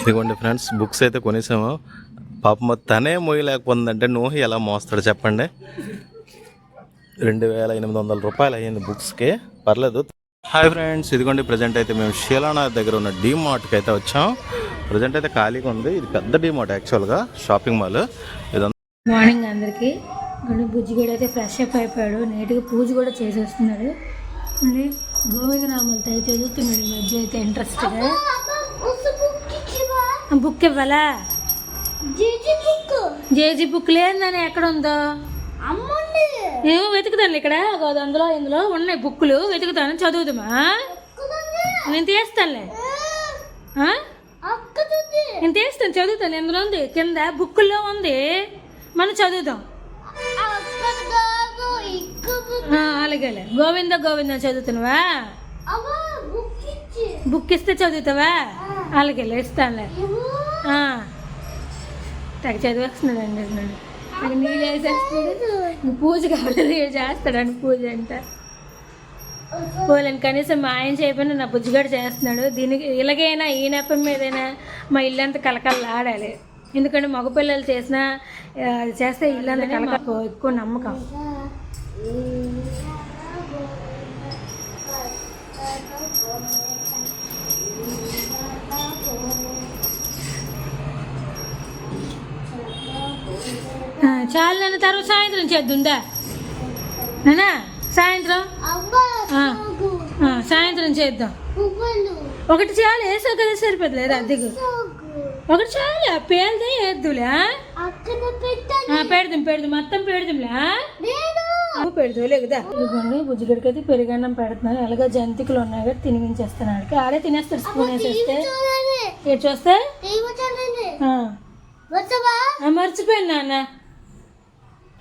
ఇదిగోండి friends books అయితే కొనేసాము. పాపం తనే మోయలేకపోతుందంటే నోహి ఎలా మోస్తాడు చెప్పండి. రెండు వేల ఎనిమిది వందల రూపాయలు అయ్యింది బుక్స్కి. పర్లేదు. హాయ్ ఫ్రెండ్స్ ఇదిగోండి ప్రజెంట్ అయితే మేము శీలానాథ్ దగ్గర ఉన్న డీ మార్ట్కి అయితే వచ్చాం. ప్రజెంట్ అయితే ఖాళీగా ఉంది. ఇది పెద్ద డీ మార్ట్ యాక్చువల్గా షాపింగ్ మాల్ ఇదంతా మార్నింగ్ అందరికి. బుజ్జిగడు అయితే ఫ్రెష్ అప్ అయిపోయాడు. నీట్గా పూజ కూడా చేసేస్తున్నాడు. మళ్ళీ గోవిందరాములతో చదువుతున్నాడు. ఈ మధ్య అయితే ఇంట్రెస్ట్గా బుక్ ఇవ్వాలా? జేజీ బుక్. లేదని ఎక్కడ ఉందో ఏమో వెతుకుతాను ఇక్కడ. అందులో ఇందులో ఉన్నాయి బుక్కులు. వెతుకుతాను చదువుతామా నేను తీస్తానులే? నేను తీస్తాను చదువుతాను. ఇందులో ఉంది కింద బుక్కుల్లో ఉంది. మనం చదువుదాం. ఆ, అలాగేలే. గోవింద గోవింద చదువుతున్నావా? బుక్ ఇస్తే చదువుతావా? వాళ్ళకి లేస్తానులే. ఆ. తెగ చదివేస్తున్నాడు అండి నాకు నీళ్ళు వేసేస్తాడు పూజ కావాలి చేస్తాడని చేస్తాడండి పూజ అంటే. పోలేను కనీసం మా ఆయన చేయకపోయినా నా బుజ్జిగాడు చేస్తున్నాడు. దీనికి ఇలాగైనా ఈ నెపం మీదైనా మా ఇల్లంతా కలకలలాడాలి. ఎందుకంటే మగపిల్లలు చేసినా చేస్తే ఇల్లంతా కలకల ఎక్కువ నమ్మకం ఆ, చాలు నాన్న తర్వాత సాయంత్రం చేద్దుందా? నానా సాయంత్రం? సాయంత్రం చేద్దాం. ఒకటి చాలు వేసావు కదా సరిపోతుంది లేదా? అద్దెకు ఒకటి చాలు పేలితే వేద్దులే పెడదాం పెడదాం మొత్తం పెడదాంలే పెడదు లేకుదా ఇదిగోండి బుజ్జిగడికైతే పెరుగన్నం పెడుతున్నాను. ఎలాగో జంతికలు ఉన్నాయి కదా తినిపించేస్తాను ఆడికి. ఆడే తినేస్తాడు స్పూన్ వేసేస్తే. ఏడు చూస్తే? మర్చిపోయాను నాన్న.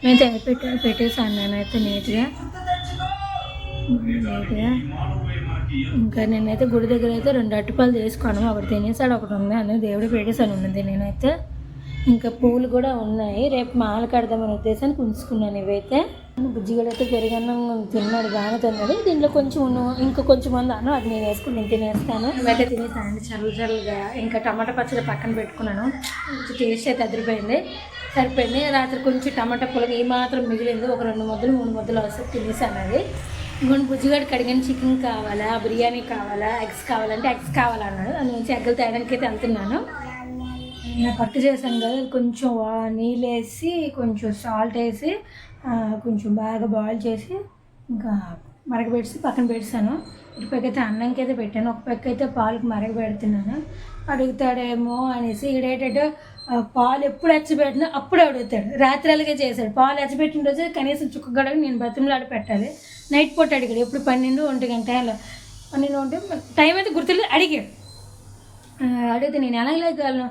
అయితే పెట్టా పెట్టేసాను నేనైతే నీట్గా. నీట్గా. ఇంకా నేనైతే గుడి దగ్గర అయితే రెండు అట్టుపాలు తీసుకున్నాను ఒకటి తినేసాడు ఒకటి ఉంది అని దేవుడు పెట్టేసాను ఉన్నది నేనైతే. ఇంకా పూలు కూడా ఉన్నాయి. రేపు మాల కడదామని ఉద్దేశానికి ఉంచుకున్నాను ఇవైతే. బుజ్జిగడ అయితే పెరుగన్నం తిన్నాడు బాగానే తిన్నాడు. దీంట్లో కొంచెం ఇంకా కొంచెం మంది అన్నం. అది నేను వేసుకుని నేను తినేస్తాను. ఇవైతే తినేసానండి చల్ల చల్లగా ఇంకా టమాటా పచ్చడి పక్కన పెట్టుకున్నాను. కొంచెం టేస్ట్ అయితే అదిరిపోయింది. సరిపోయింది. రాత్రి కొంచెం టమాటా పులక ఏమాత్రం మాత్రం మిగిలింది. ఒక రెండు ముద్దలు మూడు ముద్దలు వస్తే తినేసాను అది ఇంకొని బుజ్జిగాడు కడిగిన చికెన్ కావాలా? బిర్యానీ కావాలా? ఎగ్స్ కావాలంటే ఎగ్స్ కావాలన్నాడు దాని నుంచి ఎగ్గలు తేయడానికి అయితే వెళ్తున్నాను. నేను పట్టు చేశాను కదా కొంచెం నీళ్ళు వేసి కొంచెం సాల్ట్ వేసి కొంచెం బాగా బాయిల్ చేసి ఇంకా మరగబెట్టి పక్కన పెడతాను ఇటు పక్క అయితే అన్నంకి అయితే పెట్టాను. ఒక పక్క అయితే పాలకు మరగబెడుతున్నాను. అడుగుతాడేమో అనేసి ఇడేటట్టు పాలు ఎప్పుడు ఎచ్చబెట్టినా అప్పుడు అడుగుతాడు. రాత్రి అలాగే చేశాడు. పాలు ఎచ్చబెట్టిన రోజు కనీసం చుక్క గడకు నేను బతిమలాడి పెట్టాలి. నైట్ పూట అడిగాడు. ఎప్పుడు? పన్నెండు ఒంటి గంట అలా. పన్నెండు ఒంటి టైం అయితే గుర్తులేదు. అడిగాడు. అడిగితే నేను ఎలా లేగలను?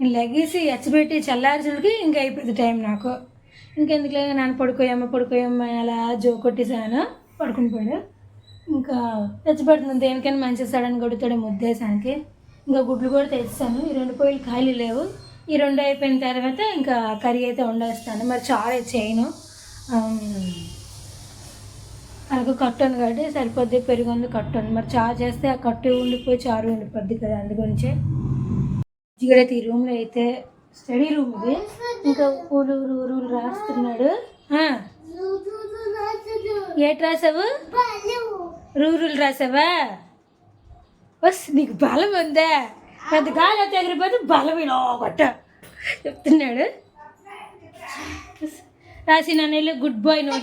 నేను లెగేసి ఎచ్చబెట్టి చల్లార్చడికి ఇంకా అయిపోయింది టైం నాకు. ఇంకెందుకులే నాన్న పడుకోయమ్మ పడుకోయమ్మ అలా జో కొట్టేసాను పడుకుని పోయాడు. ఇంకా ఎచ్చబెడుతుంది దేనికైనా మంచి సడన్ కొడుతాడు ముద్దేశానికి ఇంకా గుడ్లు కూడా తెచ్చాను. ఈ రెండు పొయ్యిలు ఖాళీ లేవు. ఈ రెండు అయిపోయిన తర్వాత ఇంకా కర్రీ అయితే వండేస్తాను. మరి చారు చేయను. అలాగే కట్టు ఉంది కాబట్టి సరిపోద్ది. పెరుగు ఉంది కట్టు ఉంది. మరి చారు చేస్తే ఆ కట్టు ఉండిపోయి చారు ఉండిపోద్ది కదా అందు గురించి ఇక్కడైతే ఈ రూమ్లో అయితే స్టడీ రూమ్ ఇది. ఇంకా ఊరు ఊరు రాస్తున్నాడు. ఏటి రాసావు? రూరులు రాసావా? బస్ నీకు బలం ఉందా. పెద్ద గాలి ఎగిరిపోతే బలం ఇలా కొట్ట చెప్తున్నాడు. రాసి నన్ను గుడ్ బాయ్ నువ్వు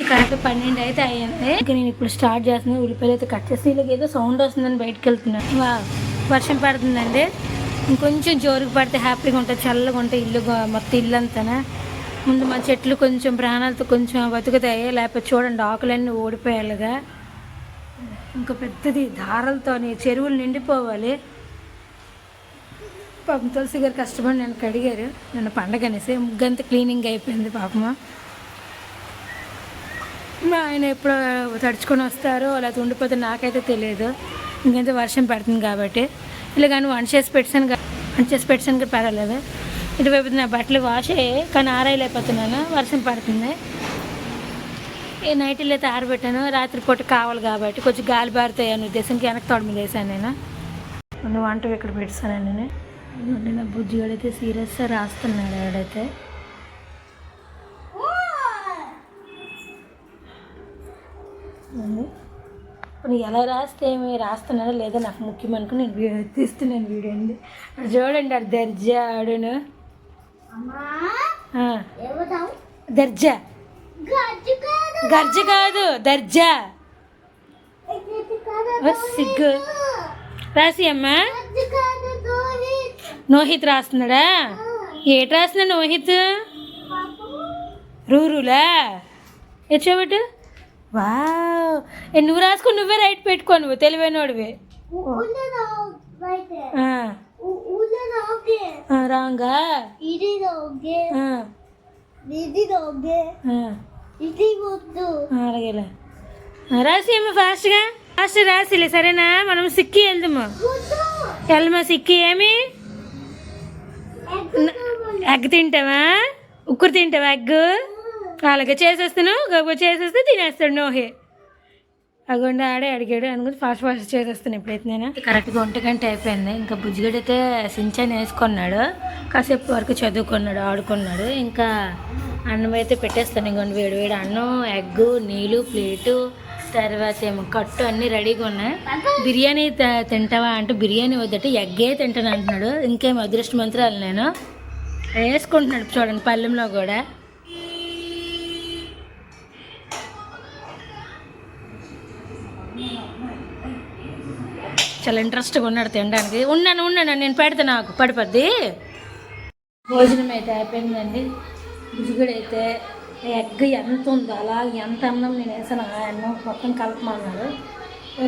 కరెక్ట్ పన్నెండు అయితే అయ్యింది. ఇంకా నేను ఇప్పుడు స్టార్ట్ చేస్తున్నాను ఉల్లిపాయలు అయితే కట్ చేసి వీళ్ళకి ఏదో సౌండ్ వస్తుందని బయటకు వెళ్తున్నాను వర్షం పడుతుందండి. ఇంకొంచెం జోరుకు పడితే హ్యాపీగా ఉంటుంది. చల్లగా ఉంటుంది ఇల్లు మొత్తం ఇల్లు అంతానా? ముందు మా చెట్లు కొంచెం ప్రాణాలతో కొంచెం బతుకుతాయి. లేకపోతే చూడండి ఆకులన్నీ ఓడిపోయాలిగా ఇంకా పెద్దది దారాలతోని చెరువులు నిండిపోవాలి. పాపం తులసి గారు కష్టపడి నన్ను కడిగారు. నన్ను పండగ అనేసి ముగ్గంత క్లీనింగ్ అయిపోయింది పాపము మా ఆయన ఎప్పుడు తడుచుకొని వస్తారో లేకపోతే ఉండిపోతే నాకైతే తెలియదు. ఇంకంతే వర్షం పడుతుంది కాబట్టి. ఇలా కానీ వంట చేసి పెట్టాను వన్ వంట చేసి పెట్టాను పర్వాలేదు. ఇటువైపు నా బట్టలు వాష్ అయ్యాయి కానీ ఆరాయలేకపోతున్నాను. వర్షం పడుతుంది. ఈ నైట్లో అయితే ఆరబెట్టాను రాత్రిపూట కావాలి కాబట్టి కొంచెం గాలి బారుతాయి అనే ఉద్దేశంకి వెనక్కి తొడ మీద వేసాను నేను. నువ్వు వంటవి ఇక్కడ పెడతానండి నేను. ఇదిగోండి నా బుజ్జిగాడైతే సీరియస్గా రాస్తున్నాడు ఆడైతే. ఇప్పుడు ఎలా రాస్తే ఏమి రాస్తున్నాడో లేదో నాకు ముఖ్యం అనుకుని నేను వీడియో తీస్తున్నాను వీడియో అండి అక్కడ చూడండి ఆడు దర్జా ఆడును. దర్జా. గర్జ కాదు దర్జా. సిగ్గు. రాసి అమ్మా. నోహిత్ రాస్తున్నాడా? ఏటి రాస్తున్నా నోహిత్? రూరులా? ఎచ్చబెట్టు వా నువ్వు రాసుకో నువ్వే రైట్ పెట్టుకో నువ్వు తెలివైనోడివి. రాంగా. ఆ, అలాగేలే. రాసి అమ్మ ఫాస్ట్గా. ఫాస్ట్ రాసిలే సరేనా? మనం సిక్కి వెళ్దాము. వెళ్దామా సిక్కి ఏమి? ఎగ్ తింటావా? ఉక్కురు తింటావా ఎగ్? అలాగే చేసేస్తాను గబగబా చేసేస్తే తినేస్తాడు నోహే. అగొండి ఆడే అడిగాడు అనుకుని ఫాస్ట్ ఫాస్ట్ చేసేస్తాను ఇప్పుడైతే నేను. కరెక్ట్గా ఒంటి గంట అయిపోయింది. ఇంకా బుజ్జిగడైతే సించాన్ వేసుకున్నాడు. కాసేపు వరకు చదువుకున్నాడు ఆడుకున్నాడు. ఇంకా అన్నం అయితే పెట్టేస్తాను ఇంకొండి వేడివేడి అన్నం ఎగ్గు నీళ్ళు ప్లేటు తర్వాత ఏమో కట్టు అన్నీ రెడీగా ఉన్నాయి. బిర్యానీ త- తింటావా అంటే బిర్యానీ వద్దట ఎగ్గే తింటాను అంటున్నాడు. ఇంకేం అదృష్టమంత్రాలు నేను. వేసుకుంటున్నాడు చూడండి పల్లెంలో కూడా. చాలా ఇంట్రెస్ట్గా ఉన్నాడు తినడానికి. ఉన్నాను ఉన్నాను నేను పెడతా నాకు. పడిపోద్ది. భోజనం అయితే అయిపోయిందండి. బుజ్జిగుడు ఎగ్ ఎంత ఉందో అలా ఎంత అన్నం నేను వేసాను ఆ అన్నం మొత్తం కలపమన్నాడు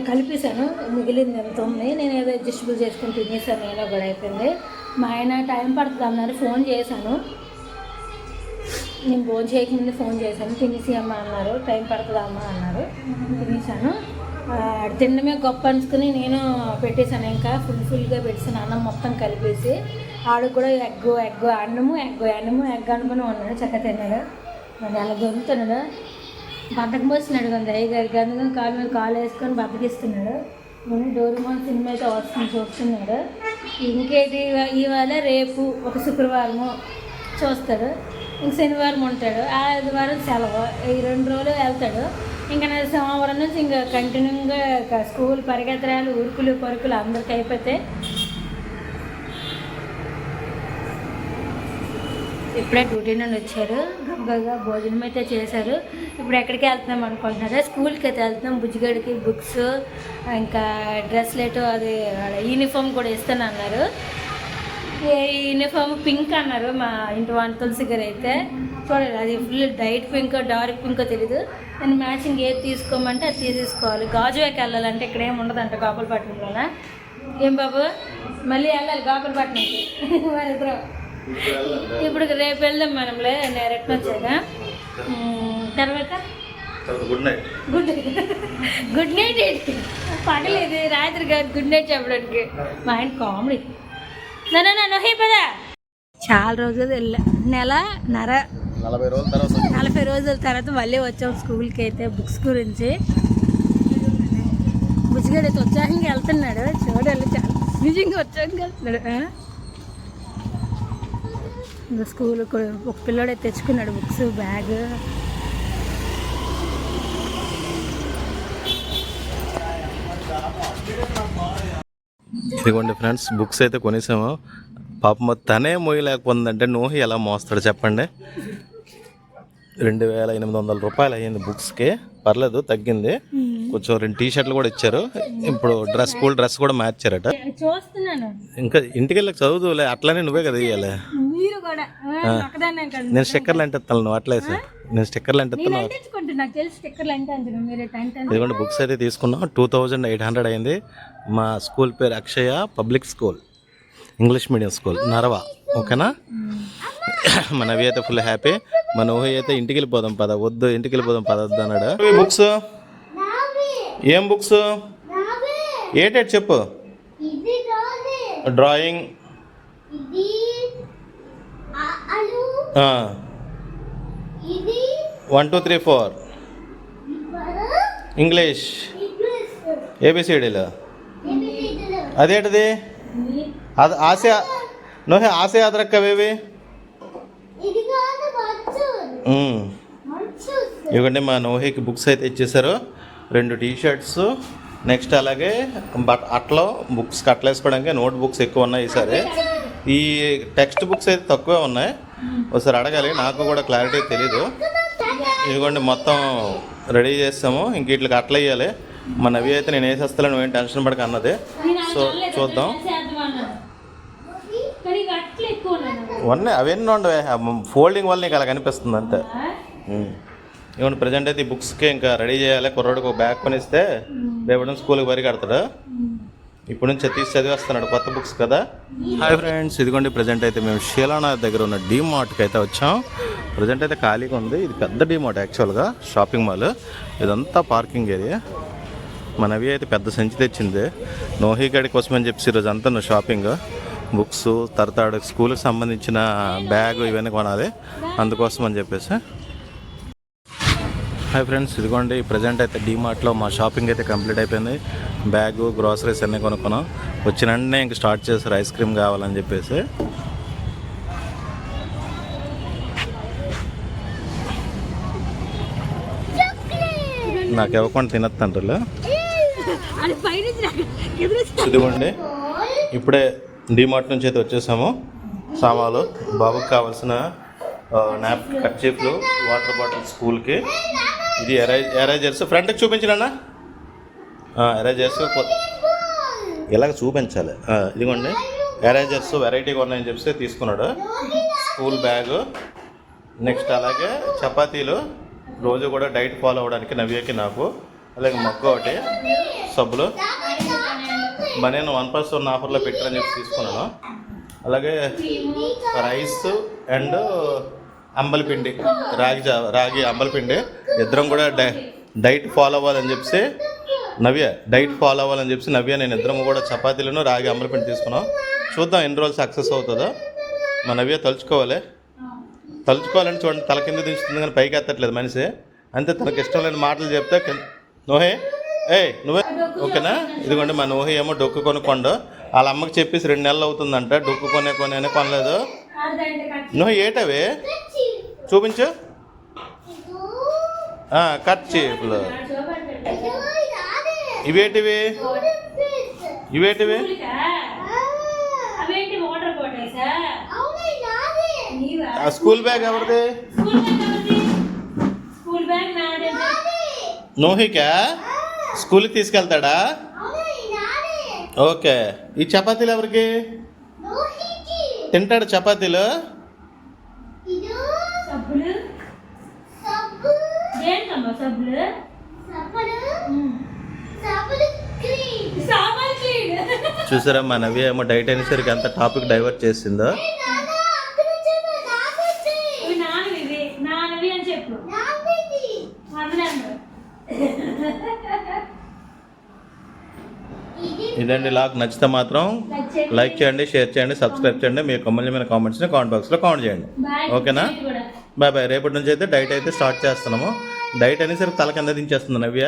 కలిపేశాను మిగిలింది ఎంత ఉంది నేను ఏదో అడ్జస్టబుల్ చేసుకుని తినేసాను నేను కూడా అయిపోయింది. మా ఆయన టైం పడుతుంది అన్నారు ఫోన్ చేశాను. నేను భోజనం చేయకముందు ఫోన్ చేశాను తినేసి అమ్మ అన్నారు టైం పడుతుందా అమ్మ అన్నారు తినేసాను తినడమే గొప్ప అనుకుని నేను పెట్టేశాను ఇంకా ఫుల్ ఫుల్గా పెట్టేసాను అన్నం మొత్తం కలిపేసి. ఆడు కూడా ఎగ్ ఎగ్ అన్నము ఎగ్గు అన్నము ఎగ్ అనుకుని ఉన్నాడు చక్కగా తిన్నాడు. మరి అలా దొరుకుతున్నాడు బద్దకం పోస్తున్నాడు కొంత అయ్య గారికి అందుకని కాలు మీద కాలు వేసుకొని బద్దకిస్తున్నాడు. ముందు డోరుమాన్ సినిమా అయితే వస్తుంది చూస్తున్నాడు. ఇంకేది ఇవాళ రేపు ఒక శుక్రవారము చూస్తాడు. ఇంక శనివారం ఉంటాడు. ఆదివారం సెలవు. ఈ రెండు రోజులు వెళ్తాడు. ఇంకా నా సోమవారం నుంచి ఇంకా కంటిన్యూగా స్కూల్ పరిగెత్తరాలు ఉరుకులు పరుకులు అందరికీ అయిపోతే ఇప్పుడే డ్యూటీ నుండి వచ్చారు. గబగబా భోజనం అయితే చేశారు. ఇప్పుడు ఎక్కడికి వెళ్తున్నాం అనుకుంటున్నారా? స్కూల్కి అయితే వెళ్తున్నాం. బుజ్జిగడికి బుక్స్ ఇంకా డ్రెస్లెట్ అది యూనిఫామ్ కూడా ఇస్తాను అన్నారు. ఏ యూనిఫామ్ పింక్ అన్నారు మా ఇంటి వన్ తులసి గారు అయితే. చూడాలి అది full diet pink dark pink తెలీదు. నేను మ్యాచింగ్ ఏది తీసుకోమంటే అది తీసుకోవాలి గాజువాకి వెళ్ళాలంటే ఇక్కడ ఏమి ఉండదంట గోపాలపట్నంలోన ఏం బాబు? మళ్ళీ వెళ్ళాలి గోపాలపట్నంకి మన ఇప్పుడు రేపు వెళ్దాం మనంలే రిటర్న్ వచ్చాక. తర్వాత? Good night good good night ఏంటి? పగలేదు రాత్రి కాదు గుడ్ నైట్ చెప్పడానికి. మా ఆయన కామెడీ నన్ను నన్ను హే పదా. చాలా రోజులు వెళ్ళా. నెల నర నలభై రోజుల తర్వాత నలభై రోజుల తర్వాత మళ్ళీ వచ్చాం స్కూల్కి అయితే బుక్స్ గురించి. బుజ్జిగాడు అయితే ఉత్సాహంగా వెళ్తున్నాడు. చూడాలి చాలా నిజంగా ఉత్సాహంగా వెళ్తున్నాడు? ఇంకా స్కూల్ ఒక పిల్లోడే తెచ్చుకున్నాడు బుక్స్ బ్యాగ్. ఇదిగోండి ఫ్రెండ్స్ బుక్స్ అయితే కొనేసాము. పాపం తనే మోయలేకపోతుందంటే నోహి ఎలా మోస్తాడు చెప్పండి. రెండు వేల ఎనిమిది వందల రూపాయలు అయ్యింది బుక్స్కి. పర్లేదు తగ్గింది. కొంచెం రెండు టీ షర్ట్లు కూడా ఇచ్చారు. ఇప్పుడు డ్రెస్ స్కూల్ డ్రెస్ కూడా మార్చారట. చూస్తున్నాను. ఇంకా ఇంటికి వెళ్ళి చదువులే అట్లానే నువ్వే కదా ఇవ్వాలి కదా. నేను స్టిక్కర్లు అంటే ఎత్తాను నువ్వు అట్లే సార్. నేను స్టిక్కర్లు అంటే నేను ఎత్తున్నావు అంటించుకుంటున్నా. నాకు తెలిసి స్టిక్కర్లు అంటే అంటున్నాను మీరు టెన్ టెన్ ఇదిగోండి బుక్స్ అయితే తీసుకున్నాం. టూ థౌజండ్ ఎయిట్ హండ్రెడ్ అయింది. మా స్కూల్ పేరు Akshaya public school. English medium school Narava. ఓకేనా? మన అవి అయితే ఫుల్ హ్యాపీ. మన ఊహ అయితే ఇంటికి వెళ్ళిపోదాం పద వద్దు ఇంటికి వెళ్ళిపోదాం పద వద్దు అన్నాడు బుక్స్? ఏం బుక్స్? ఏటేటి చెప్పు? Drawing. One two three four. English. ఏబిసిడీలు. అదేంటిది? అది ఆశ నోహే ఆశ అదరక్క అవేవి ఇది కాదు వచ్చు వచ్చు ఇవ్వండి మా నోహేకి బుక్స్ అయితే ఇచ్చేసారు రెండు టీ షర్ట్స్ నెక్స్ట్ అలాగే బట్ అట్లో బుక్స్ కట్టలేసుకోవడానికి నోట్ బుక్స్ ఎక్కువ ఉన్నాయి ఈసారి. ఈ టెక్స్ట్ బుక్స్ అయితే తక్కువే ఉన్నాయి. ఒకసారి అడగాలి నాకు కూడా క్లారిటీ తెలీదు. ఇదిగోండి మొత్తం రెడీ చేస్తాము. ఇంక ఇట్లకి అట్లా వేయాలి. మన నవి అయితే నేను వేసేస్తాను నువ్వేం టెన్షన్ పడక అన్నది. సో చూద్దాం. ఉన్నాయి. అవన్నీ ఉండవే. ఫోల్డింగ్ వల్ల నీకు అలా కనిపిస్తుంది అంతే. ఇవ్వండి ప్రజెంట్ అయితే ఈ బుక్స్కి ఇంకా రెడీ చేయాలి. కుర్రాడికి ఒక బ్యాగ్ కొనిస్తే రేపటి స్కూల్కి వరి కడతాడు? ఇప్పుడు నుంచి తీసి చదివేస్తున్నాడు కొత్త బుక్స్ కదా. హాయ్ ఫ్రెండ్స్ ఇదిగోండి ప్రజెంట్ అయితే మేము షీలానా దగ్గర ఉన్న డీ మార్ట్కి అయితే వచ్చాం. ప్రజెంట్ అయితే ఖాళీగా ఉంది. ఇది పెద్ద డీ మార్ట్ యాక్చువల్గా షాపింగ్ మాల్ ఇదంతా పార్కింగ్ ఏరియా మనవి అయితే పెద్ద సంచి తెచ్చింది. నోహి గడి కోసం అని చెప్పి ఈరోజు అంతా నువ్వు షాపింగ్ బుక్స్ తరతాడు స్కూల్కి సంబంధించిన బ్యాగ్ ఇవన్నీ కొనాలి. అందుకోసం అని చెప్పేసి. హాయ్ ఫ్రెండ్స్ ఇదిగోండి ప్రజెంట్ అయితే డీమార్ట్లో మా షాపింగ్ అయితే కంప్లీట్ అయిపోయింది. బ్యాగు గ్రాసరీస్ అన్నీ కొనుక్కున్నాం. వచ్చిన వెంటనే ఇంక స్టార్ట్ చేశారు ఐస్ క్రీమ్ కావాలని చెప్పేసి. నాకు ఇవ్వకుండా తినత్తంటారు ఇదిగోండి ఇప్పుడే డీమార్ట్ నుంచి అయితే వచ్చేసాము. సామాలు బాబుకి కావాల్సిన నాప్ కర్చీఫ్లు వాటర్ బాటిల్ స్కూల్కి. ఇది ఎరేజ్ ఎరేజర్స్. ఫ్రంట్కి చూపించినా ఎరేజర్స్ ఇలాగ చూపించాలి. ఇదిగోండి. ఎరైజర్స్ వెరైటీగా ఉన్నాయని చెప్పి తీసుకున్నాడు. స్కూల్ బ్యాగ్ నెక్స్ట్ అలాగే చపాతీలు. రోజు కూడా డైట్ ఫాలో అవ్వడానికి నవ్యకి నాకు. అలాగే మొక్క ఒకటి సబ్బులు. మరి నేను వన్ ప్లస్ వన్ ఆఫర్లో పెట్టారని చెప్పి తీసుకున్నాను. అలాగే రైస్ అండ్ అంబలిపిండి రాగి జా రాగి అంబలిపిండి ఇద్దరం కూడా డై డైట్ ఫాలో అవ్వాలని చెప్పి నవ్య డైట్ ఫాలో అవ్వాలని చెప్పి నవ్య నేను ఇద్దరం కూడా చపాతీలను రాగి అంబలిపిండి తీసుకున్నాం. చూద్దాం ఎన్ని రోజులు సక్సెస్ అవుతుందో. మా నవ్య తలుచుకోవాలి. తలుచుకోవాలని చూడండి తల కింద దించుతుంది కానీ పైకి ఎత్తట్లేదు మనిషి. అంతే తనకి ఇష్టం లేని మాటలు చెప్తే నోహే ఏయ్ నువ్వే ఓకేనా? ఇదిగోండి మా నోహి ఏమో డొక్కు కొనుక్కోండు. వాళ్ళ అమ్మకి చెప్పేసి రెండు నెలలు అవుతుందంట. డొక్కు కొనే కొనే కొనలేదు. నువ్వు ఏటవి? చూపించు. కట్ చీపులు ఇవేటివి? ఇవేటివి? స్కూల్ బ్యాగ్ ఎవరిది? నోహికా? స్కూల్కి తీసుకెళ్తాడా? ఓకే. ఈ చపాతీలు ఎవరికి? తింటాడు చపాతీలు సబ్బులు దేనికమ్మా సబ్బులు? చూసారా మా నవ్య ఏమో డైట్ అనేసరికి అంత టాపిక్ డైవర్ట్ చేసిందో. ఇదండి లాగ్ నచ్చితే మాత్రం లైక్ చేయండి. షేర్ చేయండి సబ్స్క్రైబ్ చేయండి. మీ కమ్మల్యమైన కామెంట్స్ని కామెంట్ బాక్స్లో కామెంట్ చేయండి. ఓకేనా? Bye bye. రేపటి నుంచి అయితే డైట్ అయితే స్టార్ట్ చేస్తున్నాము. డైట్ అనేసరికి తల కింద దించేస్తుంది నవ్య.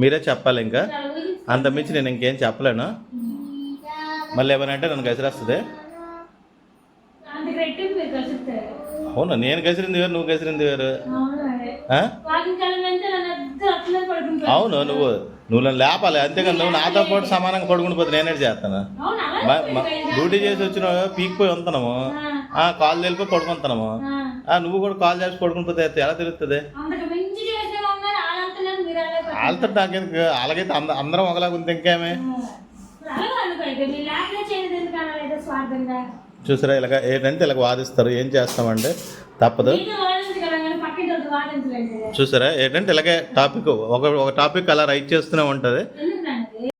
మీరే చెప్పాలి ఇంకా. అంత మించి నేను ఇంకేం చెప్పలేను. మళ్ళీ ఏమైనా అంటే నన్ను గసిరేస్తుంది. అవును? నేను గసిరింది వేరు నువ్వు గసిరింది వేరు. అవును నువ్వు నువ్వు నన్ను లేపాలి. అంతేకాని నువ్వు నాతో పాటు సమానంగా పడుకుని పోతే నేనే చేస్తాను? డ్యూటీ చేసి వచ్చిన పీకిపోయి ఉంటాము కాల్ తెలిపోయి పడుకుంటున్నాము. నువ్వు కూడా కాల్ చేసి పడుకుని పోతే ఎలా తెలుస్తుంది అంతకు మించి చేసే ఉన్నారు వాళ్ళంతలేదు మీరు అలా పడుకుంటారు. వాళ్ళతో నాకెందుకు? అలాగైతే అంద అందరం ఒకలాగా ఉంది ఇంకేమే? చూసారా ఇలాగ ఏంటంటే ఇలాగ వాదిస్తారు ఏం చేస్తామంటే తప్పదు. చూసారా ఏంటంటే ఇలాగే టాపిక్ ఒక ఒక టాపిక్ అలా రైట్ చేస్తూనే ఉంటుంది.